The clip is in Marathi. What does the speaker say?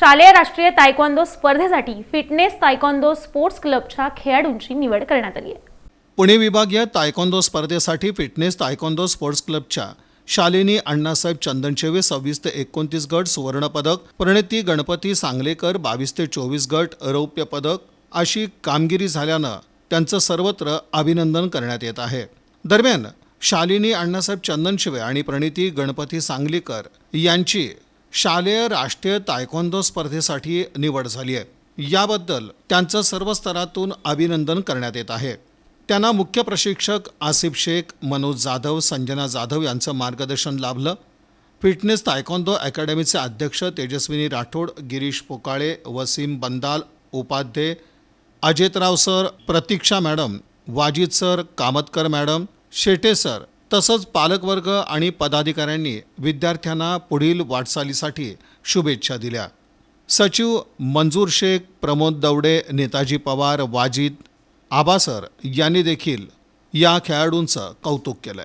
शालेय राष्ट्रीय तायक्वांदो स्पर्धेसाठी फिटनेस तायक्वांदो स्पोर्ट्स क्लबच्या खेळाडूंची निवड करण्यात आली आहे. पुणे विभागीय तायकोंदो स्पर्धेसाठी फिटनेस तायकोंदो स्पोर्ट्स क्लबच्या शालिनी अण्णासाहेब चंदनशेवे सव्वीस ते एकोणतीस गट सुवर्णपदक प्रणिती गणपती सांगलेकर बावीस ते चोवीस गट रौप्य पदक अशी कामगिरी झाल्यानं त्यांचं सर्वत्र अभिनंदन करण्यात येत आहे. दरम्यान शालिनी अण्णासाहेब चंदनशिवे आणि प्रणिती गणपती सांगलीकर यांची शालेय राष्ट्रीय तायकोंदो स्पर्धेसाठी निवड झाली आहे. याबद्दल त्यांचं सर्व स्तरातून अभिनंदन करण्यात येत आहे. त्यांना मुख्य प्रशिक्षक आसिफ शेख मनोज जाधव संजना जाधव यांचं मार्गदर्शन लाभलं. फिटनेस तायकोंदो अकॅडमीचे अध्यक्ष Tejaswini Rathod Girish Pokale Wasim Bandal Upadhye Ajitrao sir Pratiksha madam Wajid sir Kamatkar madam Shete sir तसंच पालकवर्ग आणि पदाधिकाऱ्यांनी विद्यार्थ्यांना पुढील वाटचालीसाठी शुभेच्छा दिल्या. सचिव मंजूर शेख प्रमोद दवडे नेताजी पवार वाजिद आबासर यांनी देखील या खेळाडूंचं कौतुक केलं